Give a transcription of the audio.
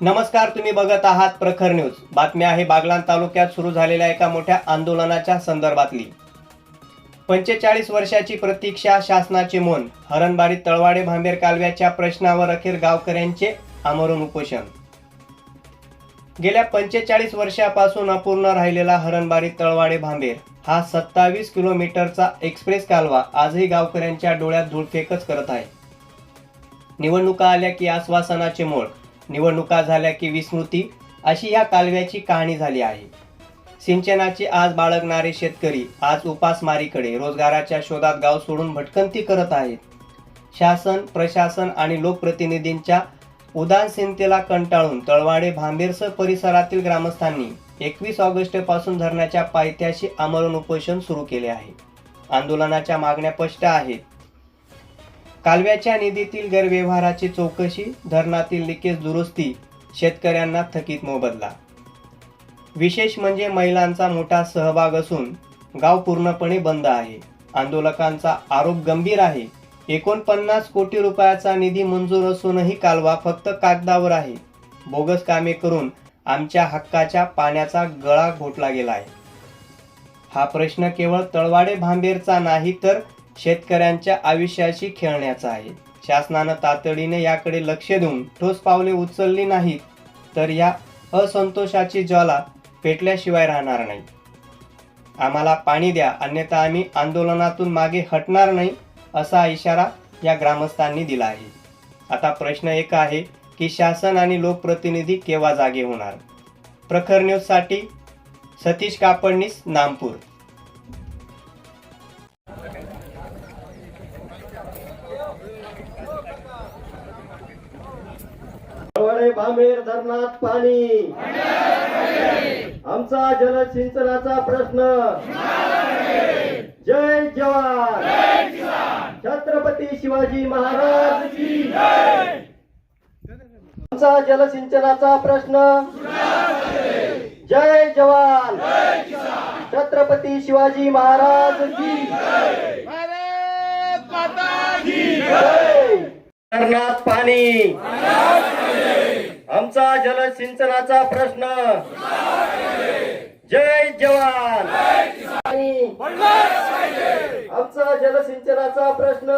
नमस्कार तुम्ही बघत आहात प्रखर न्यूज. बातमी आहे बागलाण तालुक्यात सुरू झालेल्या एका मोठ्या आंदोलनाच्या संदर्भातली. पंचेचाळीस वर्षाची प्रतीक्षा शासनाचे मौन हरणबारी तळवाडे भांबेर कालव्याच्या प्रश्नावर अखेर गावकऱ्यांचे आमरण उपोषण. गेल्या पंचेचाळीस वर्षापासून अपूर्ण राहिलेला हरणबारी तळवाडे भांबेर हा सत्तावीस किलोमीटरचा एक्सप्रेस कालवा आजही गावकऱ्यांच्या डोळ्यात धूळफेकच करत आहे. निवडणुका आल्या की आश्वासनाचे मोळ निवडणुका झाल्या की विस्मृती अशी या कालव्याची कहाणी झाली आहे. सिंचनाची आज बाळगणारे शेतकरी आज उपासमारीकडे रोजगाराच्या शोधात गाव सोडून भटकंती करत आहेत. शासन प्रशासन आणि लोकप्रतिनिधींच्या उदासीनतेला कंटाळून तळवाडे भांबेरसर परिसरातील ग्रामस्थांनी एकवीस ऑगस्टपासून धरणाच्या पायथ्याशी आमरण उपोषण सुरू केले आहे. आंदोलनाच्या मागण्या स्पष्ट आहेत. कालव्याच्या निधीतील गैरव्यवहाराची चौकशी धरणातील लिकेज दुरुस्ती शेतकऱ्यांना थकीत मोबदला विशेष म्हणजे महिलांचा मोठा सहभाग असून गाव पूर्णपणे बंद आहे. आंदोलकांचा आरोप गंभीर आहे. एकोणपन्नास कोटी रुपयाचा निधी मंजूर असूनही कालवा फक्त कागदावर आहे. बोगस कामे करून आमच्या हक्काच्या पाण्याचा गळा घोटला गेला आहे हा प्रश्न केवळ तळवाडे भांबेरचा नाही तर शेतकऱ्यांच्या आयुष्याशी खेळण्याचा आहे. शासनानं तातडीने याकडे लक्ष देऊन ठोस पावले उचलली नाहीत तर या असंतोषाची ज्वाला पेटल्याशिवाय राहणार नाही. आम्हाला पाणी द्या अन्यथा आम्ही आंदोलनातून मागे हटणार नाही असा इशारा या ग्रामस्थांनी दिला आहे. आता प्रश्न एक आहे की शासन आणि लोकप्रतिनिधी केव्हा जागे होणार? प्रखर न्यूजसाठी सतीश कापडणीस नामपूर. बांबेर धरणात पाणी. आमचा जलसिंचनाचा प्रश्न. जय जवान. छत्रपती शिवाजी महाराज की आमचा जलसिंचनाचा प्रश्न. जय जवान. छत्रपती शिवाजी महाराज धरणात पाणी. आमचा जलसिंचनाचा प्रश्न. जय जवान. आमचा जलसिंचनाचा प्रश्न.